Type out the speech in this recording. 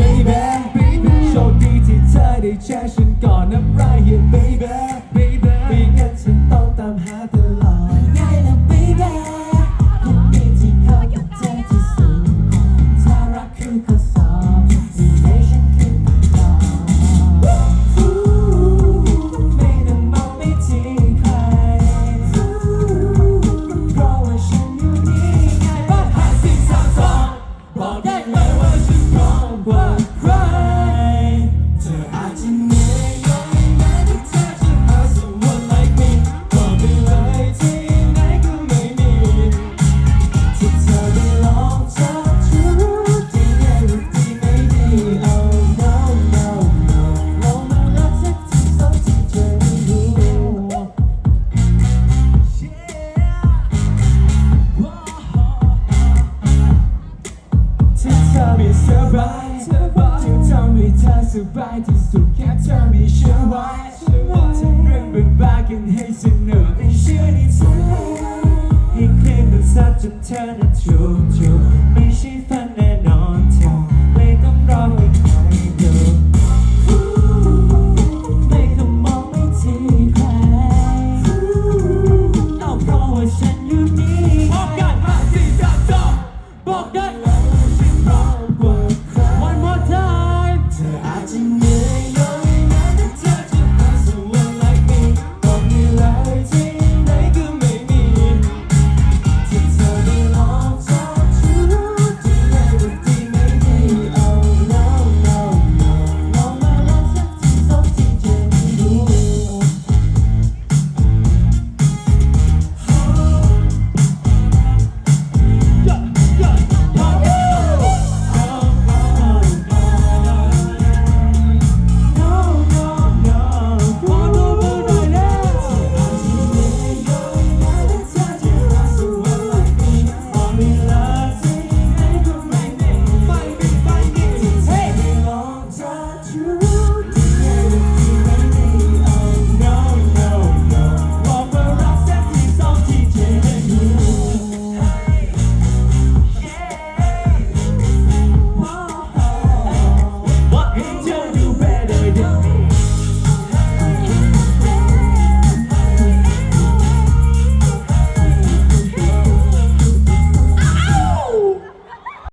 baby โชคดีที่เธอได้แชร์ฉันก่อนน้ำลาย yeah baby สบายที่สุดแค่เธอมีชื่อไว้ทำเรื่องเป็นบ้ากันให้สนุกไม่เชื่อในใจให้คลื่นมันสัดจนเธอนั้นจูบจูบไม่ใช่ฝันแน่นอนเธอไม่ต้องรอให้ใครเดียวไม่ต้องมองไม่ที่ใครเอาเพราะว่าฉันอยู่นี่บอกกันมาสิจ้าจบบอกกัน 今夜。